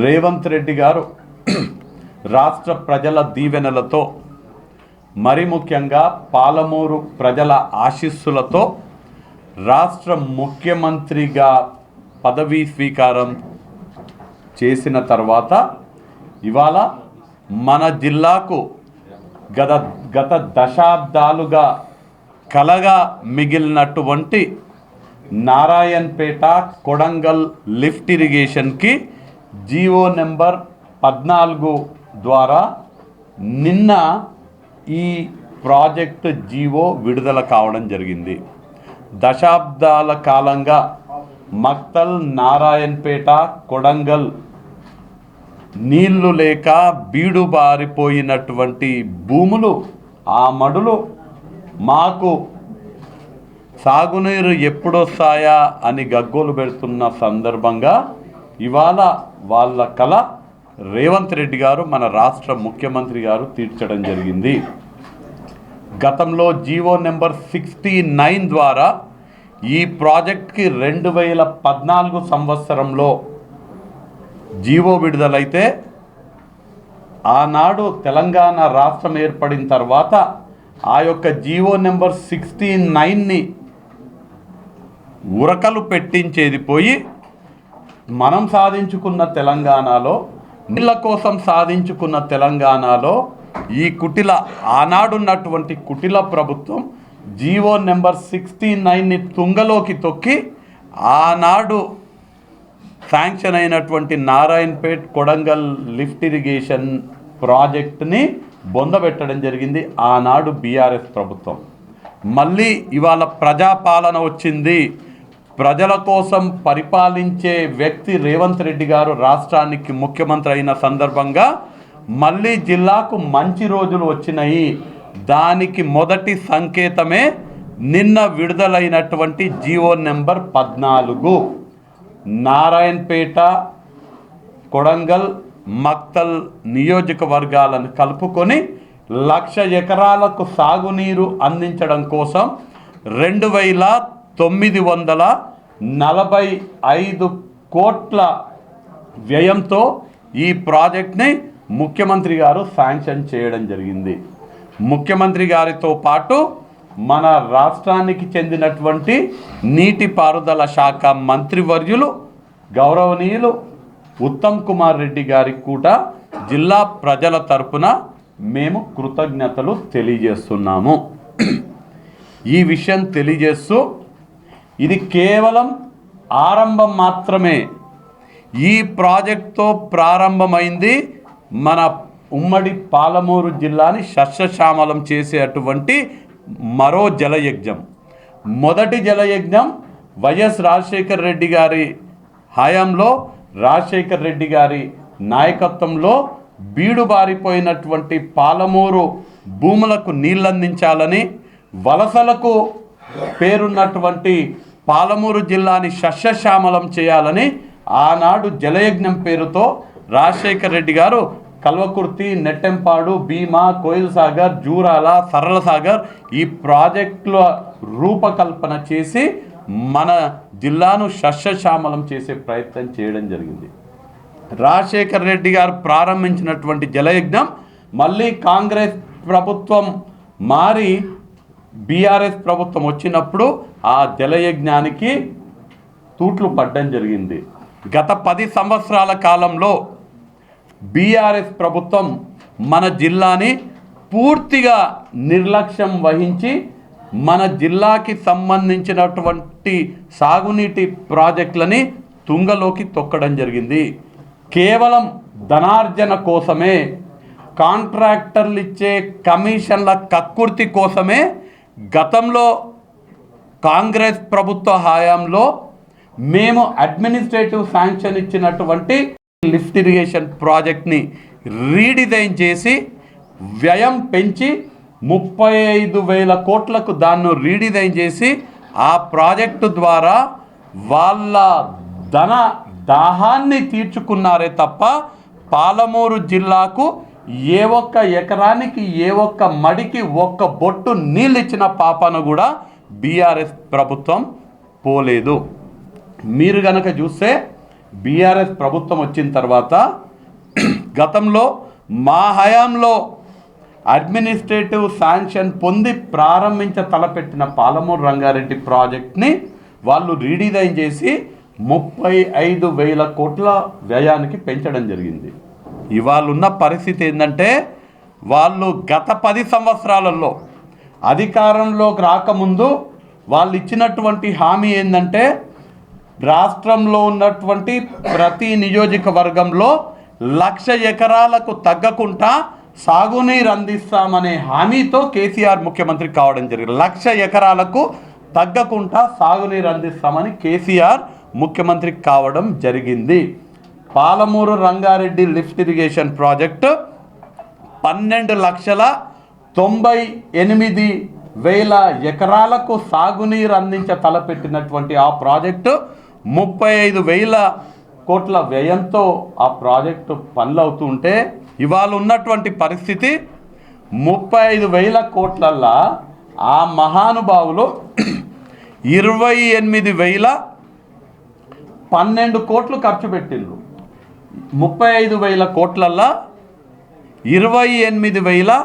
రేవంత్ రెడ్డి గారు రాష్ట్ర ప్రజల దీవెనలతో మరి ముఖ్యంగా పాలమూరు ప్రజల ఆశీస్సులతో రాష్ట్ర ముఖ్యమంత్రిగా పదవీ స్వీకారం చేసిన తర్వాత ఇవాళ మన జిల్లాకు గత గత దశాబ్దాలుగా కలగా మిగిలినటువంటి నారాయణపేట కొడంగల్ లిఫ్ట్ ఇరిగేషన్కి జీవో నెంబర్ పద్నాలుగు ద్వారా నిన్న ఈ ప్రాజెక్ట్ జీవో విడుదల కావడం జరిగింది. దశాబ్దాల కాలంగా మక్తల్ నారాయణపేట కొడంగల్ నీళ్ళు లేక బీడు బారిపోయినటువంటి భూములు ఆ మడులు మాకు సాగునీరు ఎప్పుడొస్తాయా అని గగ్గోలు పెడుతున్న సందర్భంగా ఇవాళ వాళ్ళ కళ రేవంత్ రెడ్డి గారు మన రాష్ట్ర ముఖ్యమంత్రి గారు తీర్చడం జరిగింది. గతంలో జీవో నెంబర్ సిక్స్టీ నైన్ ద్వారా ఈ ప్రాజెక్ట్కి రెండు వేల పద్నాలుగు సంవత్సరంలో జీవో విడుదలైతే ఆనాడు తెలంగాణ రాష్ట్రం ఏర్పడిన తర్వాత ఆ యొక్క జీవో నెంబర్ సిక్స్టీ నైన్ని ఉరకలు పెట్టించేది పోయి మనం సాధించుకున్న తెలంగాణలో నీళ్ళ కోసం సాధించుకున్న తెలంగాణలో ఈ కుటిల ఆనాడున్నటువంటి కుటిల ప్రభుత్వం జీవో నెంబర్ సిక్స్టీ నైన్ని తుంగలోకి తొక్కి ఆనాడు శాంక్షన్ అయినటువంటి నారాయణపేట్ కొడంగల్ లిఫ్ట్ ఇరిగేషన్ ప్రాజెక్ట్ని బొందబెట్టడం జరిగింది ఆనాడు బీఆర్ఎస్ ప్రభుత్వం. మళ్ళీ ఇవాళ ప్రజాపాలన వచ్చింది. ప్రజల కోసం పరిపాలించే వ్యక్తి రేవంత్ రెడ్డి గారు రాష్ట్రానికి ముఖ్యమంత్రి అయిన సందర్భంగా మళ్ళీ జిల్లాకు మంచి రోజులు వచ్చినాయి. దానికి మొదటి సంకేతమే నిన్న విడుదలైనటువంటి జీవో నెంబర్ పద్నాలుగు. నారాయణపేట కొడంగల్ మక్తల్ నియోజకవర్గాలను కలుపుకొని లక్ష ఎకరాలకు సాగునీరు అందించడం కోసం రెండు వేల తొమ్మిది వందల నలభై ఐదు కోట్ల వ్యయంతో ఈ ప్రాజెక్ట్ని ముఖ్యమంత్రి గారు శాంక్షన్ చేయడం జరిగింది. ముఖ్యమంత్రి గారితో పాటు మన రాష్ట్రానికి చెందినటువంటి నీటిపారుదల శాఖ మంత్రివర్యులు గౌరవనీయులు ఉత్తమ్ కుమార్ రెడ్డి గారికి కూడా జిల్లా ప్రజల తరపున మేము కృతజ్ఞతలు తెలియజేస్తున్నాము. ఈ విషయం తెలియజేస్తూ ఇది కేవలం ఆరంభం మాత్రమే. ఈ ప్రాజెక్ట్తో ప్రారంభమైంది మన ఉమ్మడి పాలమూరు జిల్లాని సస్యశ్యామలం చేసేటువంటి మరో జలయజ్ఞం. మొదటి జలయజ్ఞం వైఎస్ రాజశేఖర్ రెడ్డి గారి హయాంలో రాజశేఖర్ రెడ్డి గారి నాయకత్వంలో బీడు బారిపోయినటువంటి పాలమూరు భూములకు నీళ్ళందించాలని వలసలకు పేరున్నటువంటి పాలమూరు జిల్లాని శస్యశ్యామలం చేయాలని ఆనాడు జలయజ్ఞం పేరుతో రాజశేఖర్ రెడ్డి గారు కల్వకుర్తి నెట్టెంపాడు భీమా కోయిల్ సాగర్ జూరాల సరళ సాగర్ ఈ ప్రాజెక్టుల రూపకల్పన చేసి మన జిల్లాను శస్యశ్యామలం చేసే ప్రయత్నం చేయడం జరిగింది. రాజశేఖర్ రెడ్డి గారు ప్రారంభించినటువంటి జలయజ్ఞం మళ్ళీ కాంగ్రెస్ ప్రభుత్వం మారి బీఆర్ఎస్ ప్రభుత్వం వచ్చినప్పుడు ఆ జలయజ్ఞానికి తూట్లు పడ్డం జరిగింది. గత పది సంవత్సరాల కాలంలో బీఆర్ఎస్ ప్రభుత్వం మన జిల్లాని పూర్తిగా నిర్లక్ష్యం వహించి మన జిల్లాకి సంబంధించినటువంటి సాగునీటి ప్రాజెక్టులని తుంగలోకి తొక్కడం జరిగింది. కేవలం ధనార్జన కోసమే కాంట్రాక్టర్లు ఇచ్చే కమిషన్ల కక్కుర్తి కోసమే గతంలో కాంగ్రెస్ ప్రభుత్వ హయాంలో మేము అడ్మినిస్ట్రేటివ్ శాంక్షన్ ఇచ్చినటువంటి లిఫ్ట్ ఇరిగేషన్ ప్రాజెక్ట్ని రీడిజైన్ చేసి వ్యయం పెంచి ముప్పై ఐదు వేల కోట్లకు దాన్ని రీడిజైన్ చేసి ఆ ప్రాజెక్టు ద్వారా వాళ్ళ ధన దాహాన్ని తీర్చుకున్నారే తప్ప పాలమూరు జిల్లాకు ఏ ఒక్క ఎకరానికి ఏ ఒక్క మడికి ఒక్క బొట్టు నీళ్ళు ఇచ్చిన కూడా బీఆర్ఎస్ ప్రభుత్వం పోలేదు. మీరు గనక చూస్తే బీఆర్ఎస్ ప్రభుత్వం వచ్చిన తర్వాత గతంలో మా హయాంలో అడ్మినిస్ట్రేటివ్ శాంక్షన్ పొంది ప్రారంభించ తలపెట్టిన పాలమూరు రంగారెడ్డి ప్రాజెక్ట్ని వాళ్ళు రీడిజైన్ చేసి ముప్పై ఐదు వేల కోట్ల వ్యయానికి పెంచడం జరిగింది. ఇవాళ ఉన్న పరిస్థితి ఏంటంటే వాళ్ళు గత పది సంవత్సరాలలో అధికారంలోకి రాకముందు వాళ్ళు ఇచ్చినటువంటి హామీ ఏంటంటే రాష్ట్రంలో ఉన్నటువంటి ప్రతి నియోజకవర్గంలో లక్ష ఎకరాలకు తగ్గకుండా సాగునీరు అందిస్తామనే హామీతో కేసీఆర్ ముఖ్యమంత్రి కావడం జరిగింది. లక్ష ఎకరాలకు తగ్గకుండా సాగునీరు అందిస్తామని కేసీఆర్ ముఖ్యమంత్రి కావడం జరిగింది. Palamuru Rangareddy lift irrigation project పన్నెండు లక్షల తొంభై ఎనిమిది వేల ఎకరాలకు సాగునీరు అందించ తలపెట్టినటువంటి ఆ ప్రాజెక్టు ముప్పై ఐదు వేల కోట్ల వ్యయంతో ఆ ప్రాజెక్టు పనులు అవుతుంటే ఇవాళ ఉన్నటువంటి పరిస్థితి ముప్పై ఐదు వేల కోట్లల్లా ఆ మహానుభావులు ఇరవై ఎనిమిది వేల పన్నెండు కోట్లు ఖర్చు పెట్టిండ్రు. ముప్పై ఐదు వేల కోట్లల్లా ఇరవై ఎనిమిది వేల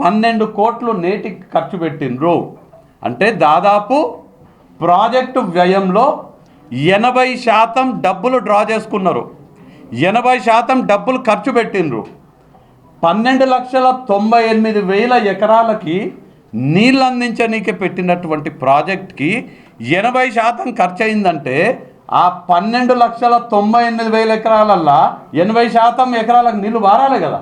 పన్నెండు కోట్లు నేటికి ఖర్చు పెట్టిండ్రు. అంటే దాదాపు ప్రాజెక్టు వ్యయంలో ఎనభై శాతం డబ్బులు డ్రా చేసుకున్నారు. ఎనభై శాతం డబ్బులు ఖర్చు పెట్టిండ్రు. పన్నెండు లక్షల తొంభై ఎనిమిది వేల ఎకరాలకి నీళ్ళు అందించనీకి పెట్టినటువంటి ప్రాజెక్ట్కి ఎనభై శాతం ఖర్చు అయిందంటే ఆ పన్నెండు లక్షల తొంభై ఎనిమిది వేల ఎకరాలల్లా ఎనభై శాతం ఎకరాలకు నీళ్ళు వారాలి కదా.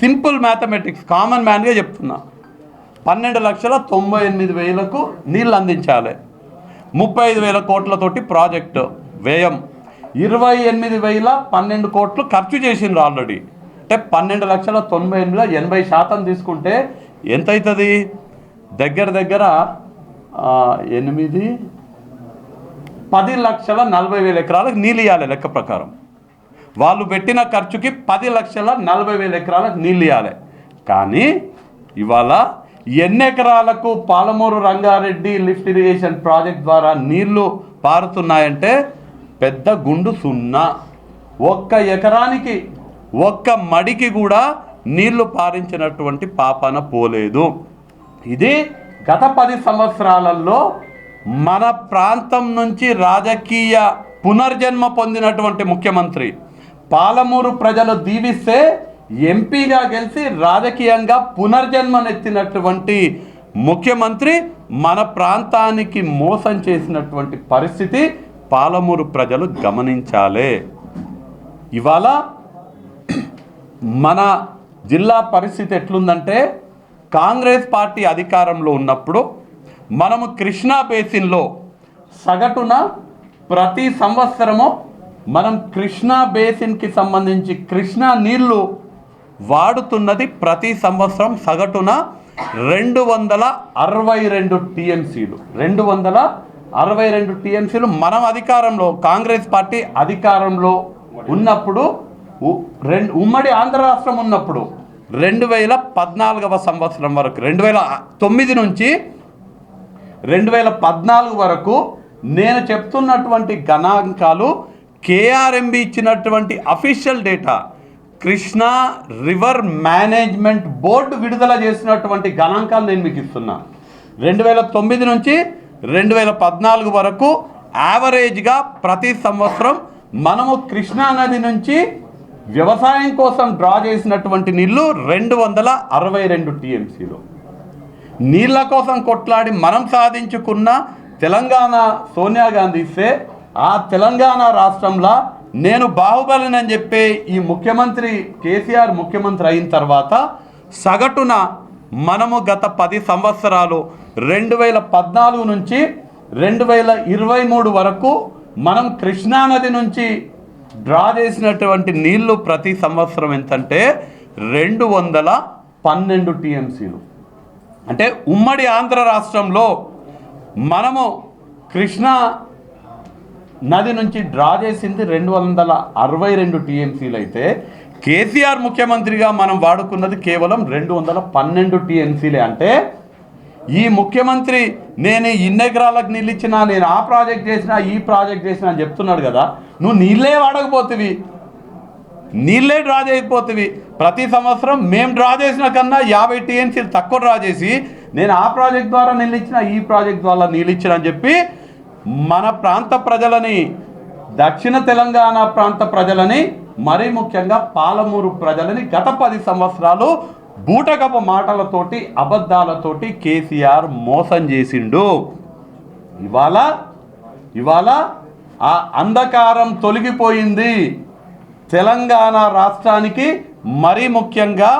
సింపుల్ మ్యాథమెటిక్స్ కామన్ మ్యాన్గా చెప్తున్నా. పన్నెండు లక్షల తొంభై ఎనిమిది వేలకు నీళ్ళు అందించాలి. ముప్పై ఐదు వేల కోట్లతోటి ప్రాజెక్టు వ్యయం. ఇరవై ఎనిమిది వేల పన్నెండు కోట్లు ఖర్చు చేసిండ్రు ఆల్రెడీ. అంటే పన్నెండు లక్షల తొంభై ఎనిమిదిలో ఎనభై శాతం తీసుకుంటే ఎంత అవుతుంది దగ్గర దగ్గర ఎనిమిది పది లక్షల నలభై వేల ఎకరాలకు నీళ్ళు ఇవ్వాలి లెక్క ప్రకారం. వాళ్ళు పెట్టిన ఖర్చుకి పది లక్షల నలభై వేల ఎకరాలకు నీళ్ళు ఇవ్వాలి కానీ ఇవాళ ఎన్ని ఎకరాలకు Palamuru Rangareddy lift irrigation project ద్వారా నీళ్ళు పారుతున్నాయంటే పెద్ద గుండు సున్నా. ఒక్క ఎకరానికి ఒక్క మడికి కూడా నీళ్ళు పారించినటువంటి పాపన పోలేదు. ఇది గత పది సంవత్సరాలలో మన ప్రాంతం నుంచి రాజకీయ పునర్జన్మ పొందినటువంటి ముఖ్యమంత్రి. పాలమూరు ప్రజలు దీవిస్తే ఎంపీగా గెలిచి రాజకీయంగా పునర్జన్మనెత్తినటువంటి ముఖ్యమంత్రి మన ప్రాంతానికి మోసం చేసినటువంటి పరిస్థితి పాలమూరు ప్రజలు గమనించాలి. ఇవాళ మన జిల్లా పరిస్థితి ఎట్లుందంటే కాంగ్రెస్ పార్టీ అధికారంలో ఉన్నప్పుడు మనము కృష్ణా బేసిన్లో సగటున ప్రతి సంవత్సరము మనం కృష్ణా బేసిన్కి సంబంధించి కృష్ణా నీళ్ళు వాడుతున్నది ప్రతి సంవత్సరం సగటున రెండు వందల అరవై రెండు టీఎంసీలు. రెండు వందల అరవై రెండు టీఎంసీలు మనం అధికారంలో కాంగ్రెస్ పార్టీ అధికారంలో ఉన్నప్పుడు ఉ- రెండు ఉమ్మడి ఆంధ్ర రాష్ట్రం ఉన్నప్పుడు రెండు వేల పద్నాలుగవ సంవత్సరం వరకు రెండు వేల తొమ్మిది నుంచి రెండు వేల పద్నాలుగు వరకు నేను చెప్తున్నటువంటి గణాంకాలు కేఆర్ఎంబి ఇచ్చినటువంటి official data Krishna river management board విడుదల చేసినటువంటి గణాంకాలు నేను మీకు ఇస్తున్నా. రెండు వేల తొమ్మిది నుంచి రెండు వేల పద్నాలుగు వరకు యావరేజ్గా ప్రతి సంవత్సరం మనము కృష్ణా నది నుంచి వ్యవసాయం కోసం డ్రా చేసినటువంటి నీళ్ళు రెండు వందల అరవై రెండు టీఎంసీలో. నీళ్ళ కోసం కొట్లాడి మనం సాధించుకున్న తెలంగాణ సోనియా గాంధీ ఇస్తే ఆ తెలంగాణ రాష్ట్రంలో నేను బాహుబలినని చెప్పే ఈ ముఖ్యమంత్రి కేసీఆర్ ముఖ్యమంత్రి అయిన తర్వాత సగటున మనము గత పది సంవత్సరాలు రెండు వేల పద్నాలుగు నుంచి రెండు వేల ఇరవై మూడు వరకు మనం కృష్ణానది నుంచి డ్రా చేసినటువంటి నీళ్ళు ప్రతి సంవత్సరం ఎంతంటే రెండు వందల పన్నెండు టీఎంసీలు. అంటే ఉమ్మడి ఆంధ్ర రాష్ట్రంలో మనము కృష్ణా నది నుంచి డ్రా చేసింది రెండు వందల అరవై రెండు టీఎంసీలు అయితే కేసీఆర్ ముఖ్యమంత్రిగా మనం వాడుకున్నది కేవలం రెండు వందల పన్నెండు టీఎంసీలే. అంటే ఈ ముఖ్యమంత్రి నేను ఇన్నెకరాలకు ఎకరాలకు నిలిచినా నేను ఆ ప్రాజెక్ట్ చేసినా ఈ ప్రాజెక్ట్ చేసినా అని చెప్తున్నాడు కదా. నువ్వు నీళ్ళే వాడకపోతివి. నీళ్ళే డ్రా చేయకపోతుంది ప్రతి సంవత్సరం మేము డ్రా చేసిన కన్నా యాభై టీఎన్సీలు తక్కువ డ్రా చేసి నేను ఆ ప్రాజెక్ట్ ద్వారా నీళ్ళు ఇచ్చిన ఈ ప్రాజెక్ట్ ద్వారా నీళ్ళు ఇచ్చిన అని చెప్పి మన ప్రాంత ప్రజలని దక్షిణ తెలంగాణ ప్రాంత ప్రజలని మరీ ముఖ్యంగా పాలమూరు ప్రజలని గత పది సంవత్సరాలు బూటకపు మాటలతోటి అబద్ధాలతోటి కేసీఆర్ మోసం చేసిండు. ఇవాళ ఇవాళ ఆ అంధకారం తొలగిపోయింది. తెలంగాణ రాష్ట్రానికి మరీ ముఖ్యంగా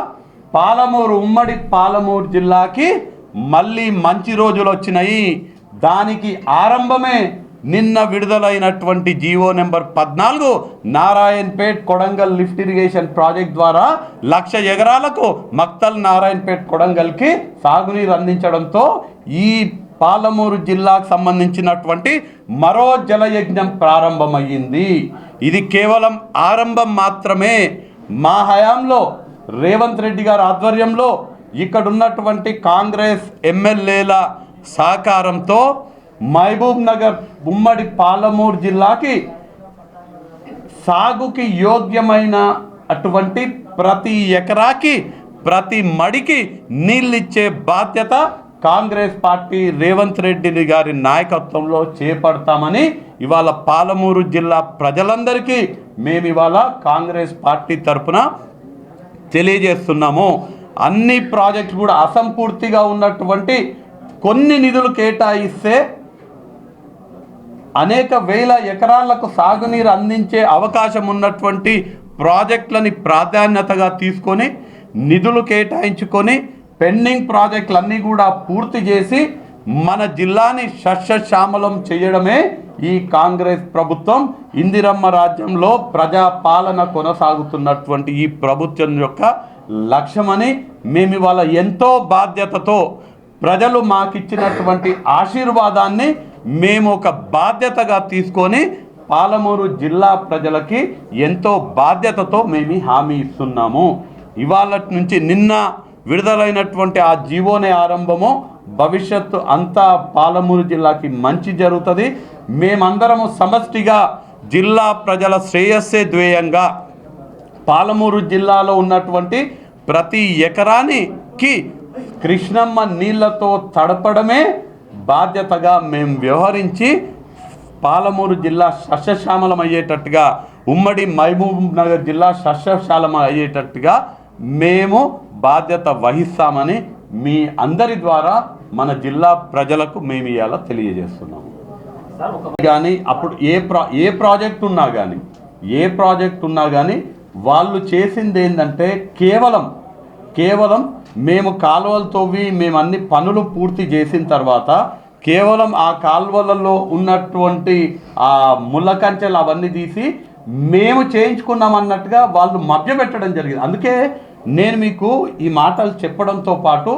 పాలమూరు ఉమ్మడి పాలమూరు జిల్లాకి మళ్ళీ మంచి రోజులు వచ్చినాయి. దానికి ఆరంభమే నిన్న విడుదలైనటువంటి జీవో నెంబర్ పద్నాలుగు Narayanpet Kodangal lift irrigation project ద్వారా లక్ష ఎకరాలకు మక్తల్ నారాయణపేట్ కొడంగల్కి సాగునీరు అందించడంతో ఈ పాలమూరు జిల్లాకు సంబంధించినటువంటి మరో జలయజ్ఞం ప్రారంభమయ్యింది. ఇది కేవలం ఆరంభం మాత్రమే. మా హయాంలో రేవంత్ రెడ్డి గారి ఆధ్వర్యంలో ఇక్కడున్నటువంటి కాంగ్రెస్ ఎమ్మెల్యేల సహకారంతో మహబూబ్ నగర్ ఉమ్మడి పాలమూరు జిల్లాకి సాగుకి యోగ్యమైన అటువంటి ప్రతి ఎకరాకి ప్రతి మడికి నీళ్ళిచ్చే బాధ్యత కాంగ్రెస్ పార్టీ రేవంత్ రెడ్డి గారి నాయకత్వంలో చేపడతామని ఇవాళ పాలమూరు జిల్లా ప్రజలందరికీ మేము ఇవాళ కాంగ్రెస్ పార్టీ తరపున తెలియజేస్తున్నాము. అన్ని ప్రాజెక్టులు కూడా అసంపూర్తిగా ఉన్నటువంటి కొన్ని నిధులు కేటాయిస్తే అనేక వేల ఎకరాలకు సాగునీరు అందించే అవకాశం ఉన్నటువంటి ప్రాజెక్టులని ప్రాధాన్యతగా తీసుకొని నిధులు కేటాయించుకొని పెండింగ్ ప్రాజెక్టులన్నీ కూడా పూర్తి చేసి మన జిల్లాని సస్యశ్యామలం చేయడమే ఈ కాంగ్రెస్ ప్రభుత్వం. ఇందిరమ్మ రాజ్యంలో ప్రజా పాలన కొనసాగుతున్నటువంటి ఈ ప్రభుత్వం యొక్క లక్ష్యమని మేము ఇవాళ ఎంతో బాధ్యతతో ప్రజలు మాకిచ్చినటువంటి ఆశీర్వాదాన్ని మేము ఒక బాధ్యతగా తీసుకొని పాలమూరు జిల్లా ప్రజలకి ఎంతో బాధ్యతతో మేము హామీ ఇస్తున్నాము. ఇవాళ నుంచి నిన్న విడుదలైనటువంటి ఆ జీవోనే ఆరంభము భవిష్యత్తు అంతా పాలమూరు జిల్లాకి మంచి జరుగుతుంది. మేమందరము సమష్టిగా జిల్లా ప్రజల శ్రేయస్సే ధ్యేయంగా పాలమూరు జిల్లాలో ఉన్నటువంటి ప్రతి ఎకరానికి కృష్ణమ్మ నీళ్ళతో తడపడమే బాధ్యతగా మేము వ్యవహరించి పాలమూరు జిల్లా సస్యశ్యామలం అయ్యేటట్టుగా ఉమ్మడి మహబూబ్ నగర్ జిల్లా సస్యశాలం అయ్యేటట్టుగా మేము బాధ్యత వహిస్తామని మీ అందరి ద్వారా మన జిల్లా ప్రజలకు మేము ఇవాళ తెలియజేస్తున్నాము. కానీ అప్పుడు ఏ ప్రా ఏ ప్రాజెక్ట్ ఉన్నా కానీ ఏ ప్రాజెక్ట్ ఉన్నా కానీ వాళ్ళు చేసింది ఏంటంటే కేవలం కేవలం మేము కాలువలు తవ్వి మేము అన్ని పనులు పూర్తి చేసిన తర్వాత కేవలం ఆ కాలువలలో ఉన్నటువంటి ఆ ముళ్ళ కంచెలు అవన్నీ తీసి మేము చేయించుకున్నాం అన్నట్టుగా వాళ్ళు మభ్యపెట్టడం జరిగింది. అందుకే నేను మీకు ఈ మాటలు చెప్పడంతో పాటు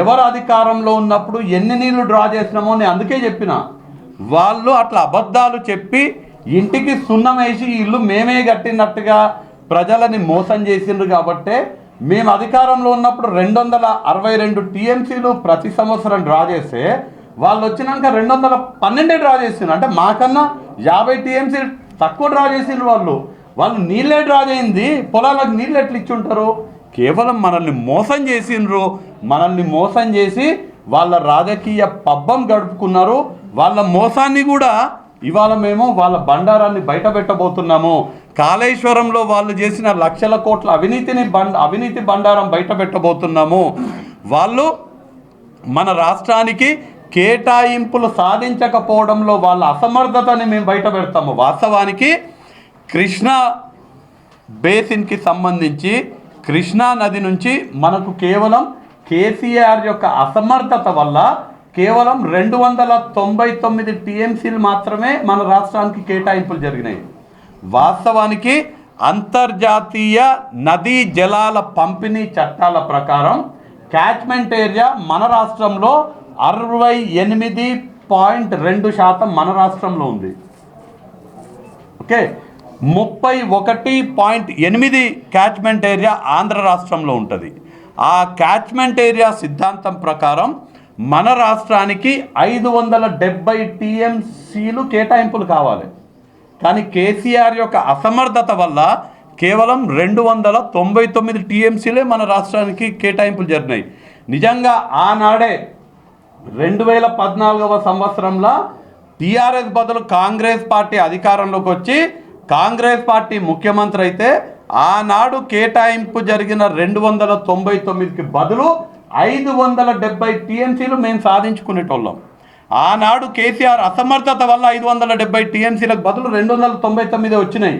ఎవరు అధికారంలో ఉన్నప్పుడు ఎన్ని నీళ్ళు డ్రా చేసినామో నేను అందుకే చెప్పిన. వాళ్ళు అట్లా అబద్ధాలు చెప్పి ఇంటికి సున్నం వేసి ఇల్లు మేమే కట్టినట్టుగా ప్రజలని మోసం చేసిండ్రు కాబట్టే మేము అధికారంలో ఉన్నప్పుడు రెండు వందల అరవై రెండు టీఎంసీలు ప్రతి సంవత్సరం డ్రా చేస్తే వాళ్ళు వచ్చినాక రెండు వందల పన్నెండే డ్రా చేసిండ్రు. అంటే మాకన్నా యాభై టీఎంసీ తక్కువ డ్రా చేసిండ్రు వాళ్ళు. వాళ్ళు నీళ్ళే డ్రా చేయింది పొలాలకు నీళ్ళు ఎట్లా ఇచ్చి ఉంటారు కేవలం మనల్ని మోసం చేసిండ్రు మనల్ని మోసం చేసి వాళ్ళ రాజకీయ పబ్బం గడుపుకున్నారు. వాళ్ళ మోసాన్ని కూడా ఇవాళ మేము వాళ్ళ బండారాన్ని బయట పెట్టబోతున్నాము కాళేశ్వరంలో వాళ్ళు చేసిన లక్షల కోట్ల అవినీతిని బండ అవినీతి బండారం బయట పెట్టబోతున్నాము వాళ్ళు మన రాష్ట్రానికి కేటాయింపులు సాధించకపోవడంలో వాళ్ళ అసమర్థతని మేము బయట పెడతాము. వాస్తవానికి కృష్ణా బేసిన్కి సంబంధించి కృష్ణా నది నుంచి మనకు కేవలం కేసీఆర్ యొక్క అసమర్థత వల్ల కేవలం రెండు వందల తొంభై తొమ్మిది టీఎంసీలు మాత్రమే మన రాష్ట్రానికి కేటాయింపులు జరిగినాయి. వాస్తవానికి అంతర్జాతీయ నదీ జలాల పంపిణీ చట్టాల ప్రకారం క్యాచ్మెంట్ ఏరియా మన రాష్ట్రంలో అరవై ఎనిమిది పాయింట్ రెండు శాతం మన రాష్ట్రంలో ఉంది. ఓకే? ముప్పై ఒకటి పాయింట్ ఎనిమిది క్యాచ్మెంట్ ఏరియా ఆంధ్ర రాష్ట్రంలో ఉంటుంది. ఆ క్యాచ్మెంట్ ఏరియా సిద్ధాంతం ప్రకారం మన రాష్ట్రానికి ఐదు వందల డెబ్బై టీఎంసీలు కేటాయింపులు కావాలి. కానీ కేసీఆర్ యొక్క అసమర్థత వల్ల కేవలం రెండు వందల తొంభై తొమ్మిది టీఎంసీలే మన రాష్ట్రానికి కేటాయింపులు జరిగినాయి. నిజంగా ఆనాడే రెండు వేల పద్నాలుగవ సంవత్సరంలో టీఆర్ఎస్ బదులు కాంగ్రెస్ పార్టీ అధికారంలోకి వచ్చి కాంగ్రెస్ పార్టీ ముఖ్యమంత్రి అయితే ఆనాడు కేటాయింపు జరిగిన రెండు వందల తొంభై తొమ్మిదికి బదులు ఐదు వందల డెబ్బై టీఎంసీలు మేము సాధించుకునేటోళ్ళం. ఆనాడు కేసీఆర్ అసమర్థత వల్ల ఐదు వందల డెబ్బై టీఎంసీలకు బదులు రెండు వందల తొంభై తొమ్మిది వచ్చినాయి.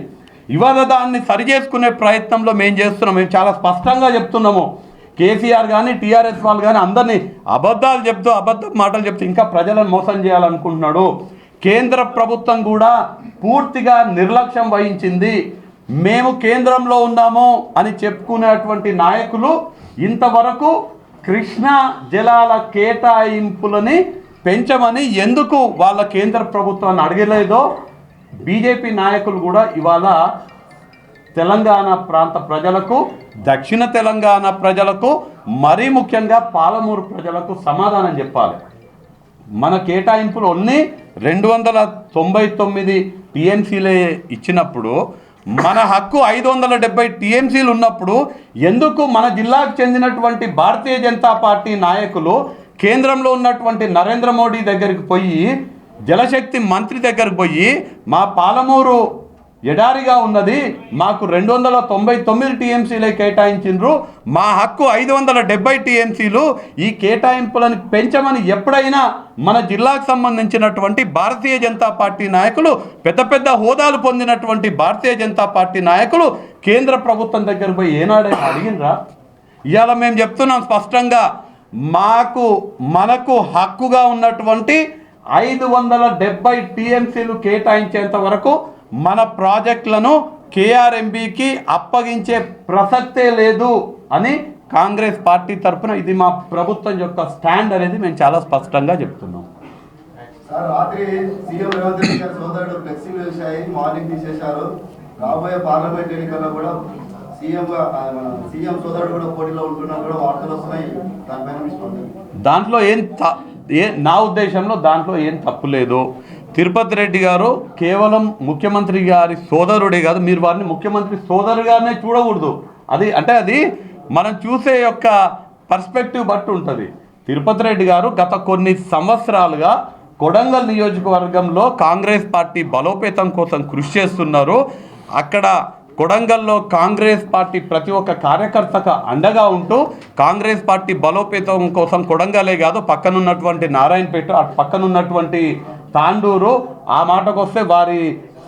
ఇవాళ దాన్ని సరి చేసుకునే ప్రయత్నంలో మేము చేస్తున్నాం. మేము చాలా స్పష్టంగా చెప్తున్నాము. కేసీఆర్ కానీ టీఆర్ఎస్ వాళ్ళు కానీ అందరినీ అబద్ధాలు చెప్తూ అబద్ధ మాటలు చెప్తూ ఇంకా ప్రజలను మోసం చేయాలనుకుంటున్నాడు. కేంద్ర ప్రభుత్వం కూడా పూర్తిగా నిర్లక్ష్యం వహించింది. మేము కేంద్రంలో ఉన్నాము అని చెప్పుకునేటువంటి నాయకులు ఇంతవరకు కృష్ణా జలాల కేటాయింపులని పెంచమని ఎందుకు వాళ్ళ కేంద్ర ప్రభుత్వాన్ని అడగలేదో బీజేపీ నాయకులు కూడా ఇవాళ తెలంగాణ ప్రాంత ప్రజలకు దక్షిణ తెలంగాణ ప్రజలకు మరీ ముఖ్యంగా పాలమూరు ప్రజలకు సమాధానం చెప్పాలి. మన కేటాయింపులు అన్నీ రెండు వందల తొంభై తొమ్మిది టీఎంసీలే ఇచ్చినప్పుడు మన హక్కు ఐదు వందల డెబ్బై టీఎంసీలు ఉన్నప్పుడు ఎందుకు మన జిల్లాకు చెందినటువంటి భారతీయ జనతా పార్టీ నాయకులు కేంద్రంలో ఉన్నటువంటి నరేంద్ర మోడీ దగ్గరికి పోయి జలశక్తి మంత్రి దగ్గరికి పోయి మా పాలమూరు ఎడారిగా ఉన్నది. మాకు రెండు వందల తొంభై తొమ్మిది టీఎంసీలే కేటాయించిండ్రు. మా హక్కు ఐదు వందల డెబ్బై టీఎంసీలు. ఈ కేటాయింపులను పెంచమని ఎప్పుడైనా మన జిల్లాకు సంబంధించినటువంటి భారతీయ జనతా పార్టీ నాయకులు పెద్ద పెద్ద హోదాలు పొందినటువంటి భారతీయ జనతా పార్టీ నాయకులు కేంద్ర ప్రభుత్వం దగ్గర పోయి ఏనాడైనా అడిగినరా ఇవాళ మేము చెప్తున్నాం స్పష్టంగా మాకు మనకు హక్కుగా ఉన్నటువంటి ఐదు వందల డెబ్బై టీఎంసీలు కేటాయించేంత వరకు మన ప్రాజెక్టులను కేఆర్ఎంబికి అప్పగించే ప్రసక్తే లేదు అని కాంగ్రెస్ పార్టీ తరఫున ఇది మా ప్రభుత్వం యొక్క స్టాండ్ అనేది మేము చాలా స్పష్టంగా చెప్తున్నాం. సార్ రాత్రి సీఎం రేవంత్ రెడ్డి గారి సోదరుడు ఫ్లెక్సీలు వేసాయి మార్నింగ్ తీసేశారు. రాబోయే పార్లమెంట్ ఎన్నికల్లో కూడా సీఎం గా ఆ, మన సీఎం సోదరుడు కూడా పోటీలో ఉంటున్నా కూడా వార్తలు వస్తున్నాయి. దానిపైన దాంట్లో ఏ నా ఉద్దేశంలో దాంట్లో ఏం తప్పు లేదు. తిరుపతి రెడ్డి గారు కేవలం ముఖ్యమంత్రి గారి సోదరుడే కాదు మీరు వారిని ముఖ్యమంత్రి సోదరుగానే చూడకూడదు. అది అంటే అది మనం చూసే యొక్క పర్స్పెక్టివ్ బట్టి ఉంటుంది. తిరుపతి రెడ్డి గారు గత కొన్ని సంవత్సరాలుగా కొడంగల్ నియోజకవర్గంలో కాంగ్రెస్ పార్టీ బలోపేతం కోసం కృషి చేస్తున్నారు. అక్కడ కొడంగల్లో కాంగ్రెస్ పార్టీ ప్రతి ఒక్క కార్యకర్తకు అండగా ఉంటూ కాంగ్రెస్ పార్టీ బలోపేతం కోసం కొడంగలే కాదు పక్కనున్నటువంటి నారాయణపేట అటు పక్కనున్నటువంటి తాండూరు ఆ మాటకు వస్తే వారి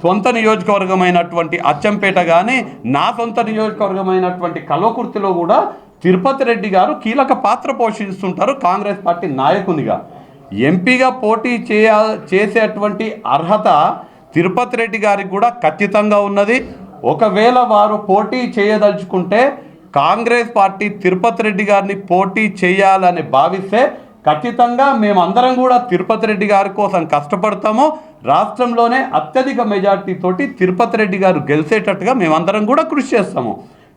సొంత నియోజకవర్గమైనటువంటి అచ్చంపేట కానీ నా సొంత నియోజకవర్గమైనటువంటి కల్వకుర్తిలో కూడా తిరుపతి రెడ్డి గారు కీలక పాత్ర పోషిస్తుంటారు కాంగ్రెస్ పార్టీ నాయకునిగా. ఎంపీగా పోటీ చేయ చేసేటువంటి అర్హత తిరుపతి రెడ్డి గారికి కూడా ఖచ్చితంగా ఉన్నది. ఒకవేళ వారు పోటీ చేయదలుచుకుంటే కాంగ్రెస్ పార్టీ తిరుపతి రెడ్డి గారిని పోటీ చేయాలని భావిస్తే ఖచ్చితంగా మేమందరం కూడా తిరుపతి రెడ్డి గారి కోసం కష్టపడతాము రాష్ట్రంలోనే అత్యధిక మెజార్టీతోటి తిరుపతి రెడ్డి గారు గెలిచేటట్టుగా మేమందరం కూడా కృషి చేస్తాము.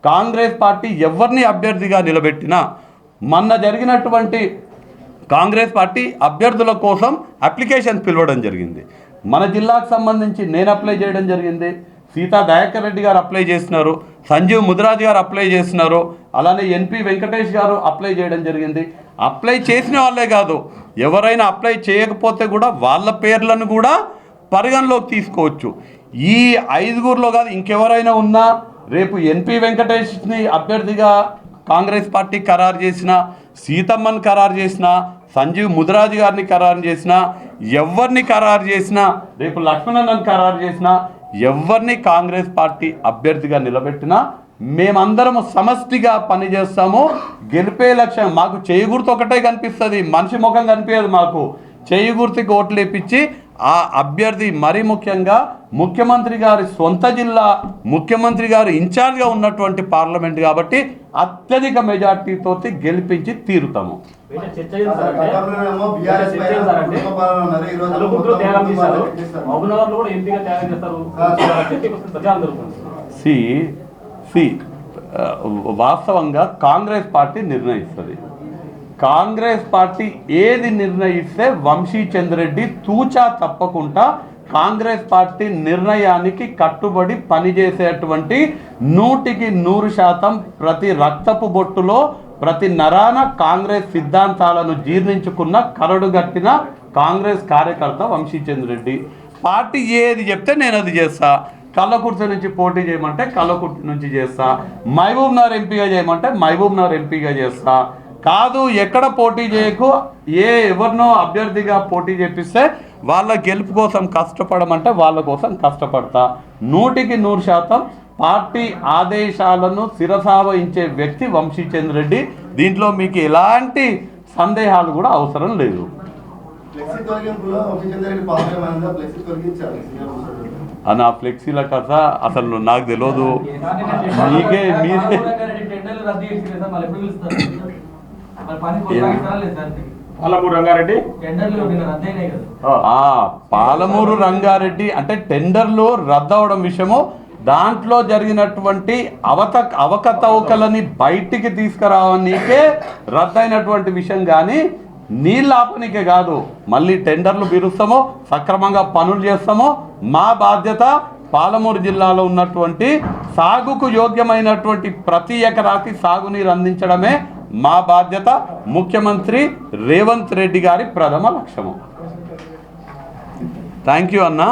కాంగ్రెస్ పార్టీ ఎవరిని అభ్యర్థిగా నిలబెట్టినా మొన్న జరిగినటువంటి కాంగ్రెస్ పార్టీ అభ్యర్థుల కోసం అప్లికేషన్ పిలవడం జరిగింది. మన జిల్లాకు సంబంధించి నేను అప్లై చేయడం జరిగింది. సీతా దయాకర్ రెడ్డి గారు అప్లై చేసినారు. సంజీవ్ ముదిరాజ్ గారు అప్లై చేసినారు. అలానే ఎన్పి వెంకటేష్ గారు అప్లై చేయడం జరిగింది. అప్లై చేసిన వాళ్ళే కాదు ఎవరైనా అప్లై చేయకపోతే కూడా వాళ్ళ పేర్లను కూడా పరిగణలోకి తీసుకోవచ్చు. ఈ ఐదుగురిలో కాదు ఇంకెవరైనా ఉన్నా రేపు ఎన్పి వెంకటేష్ని అభ్యర్థిగా కాంగ్రెస్ పార్టీ ఖరారు చేసిన సీతమ్మని ఖరారు చేసిన సంజీవ్ ముదిరాజు గారిని ఖరారు చేసిన ఎవరిని ఖరారు చేసినా రేపు లక్ష్మణన్నని ఖరారు చేసినా ఎవరిని కాంగ్రెస్ పార్టీ అభ్యర్థిగా నిలబెట్టినా మేమందరం సమష్టిగా పనిచేస్తాము. గెలిపే లక్ష్యం మాకు చేయి గుర్తు ఒకటే కనిపిస్తుంది. మనిషి ముఖం కనిపించదు మాకు. చేయి గుర్తుకి ఓట్లు వేపించి ఆ అభ్యర్థి మరీ ముఖ్యంగా ముఖ్యమంత్రి గారి సొంత జిల్లా ముఖ్యమంత్రి గారు ఇన్ఛార్జ్గా ఉన్నటువంటి పార్లమెంట్ కాబట్టి అత్యధిక మెజార్టీతో గెలిపించి తీరుతాము. సి సి uh, వాస్తవంగా కాంగ్రెస్ పార్టీ నిర్ణయిస్తుంది. కాంగ్రెస్ పార్టీ ఏది నిర్ణయిస్తే వంశీ చంద్రెడ్డి తూచా తప్పకుండా కాంగ్రెస్ పార్టీ నిర్ణయానికి కట్టుబడి పనిచేసేటువంటి నూటికి నూరు శాతం ప్రతి రక్తపు బొట్టులో ప్రతి నరాన కాంగ్రెస్ సిద్ధాంతాలను జీర్ణించుకున్న కరడుగట్టిన కాంగ్రెస్ కార్యకర్త వంశీచంద్రెడ్డి. పార్టీ ఏది చెప్తే నేను అది చేస్తా. కల్లకుర్తి నుంచి పోటీ చేయమంటే కల్లకుర్తి నుంచి చేస్తా. మహబూబ్ నగర్ ఎంపీగా చేయమంటే మహబూబ్ నగర్ ఎంపీగా చేస్తా. కాదు ఎక్కడ పోటీ చేయకు ఏ ఎవరినో అభ్యర్థిగా పోటీ చేపిస్తే వాళ్ళ గెలుపు కోసం కష్టపడమంటే వాళ్ళ కోసం కష్టపడతా. నూటికి నూరు శాతం పార్టీ ఆదేశాలను శిరసావహించే వ్యక్తి వంశీచంద్ర రెడ్డి. దీంట్లో మీకు ఎలాంటి సందేహాలు కూడా అవసరం లేదు. సోదరుడు ఆ ఫ్లెక్సీల కథ అసలు నాకు తెలియదు మీకే మీరే. రద్దు పాలమూరు రంగారెడ్డి? రద్దు పాలమూరు రంగారెడ్డి అంటే టెండర్లు రద్దవడం విషయము. దాంట్లో జరిగినటువంటి అవత అవకతవకలని బయటికి తీసుకురావడానికే రద్దయినటువంటి విషయం కానీ నీళ్ళు ఆపనికే కాదు మళ్ళీ టెండర్లు పిలుస్తామో సక్రమంగా పనులు చేస్తామో మా బాధ్యత పాలమూరు జిల్లాలో ఉన్నటువంటి సాగుకు యోగ్యమైనటువంటి ప్రతి ఎకరాకి సాగునీరు అందించడమే మా బాధ్యత. ముఖ్యమంత్రి రేవంత్ రెడ్డి గారి ప్రథమ లక్ష్యము. థ్యాంక్ యూ అన్నా.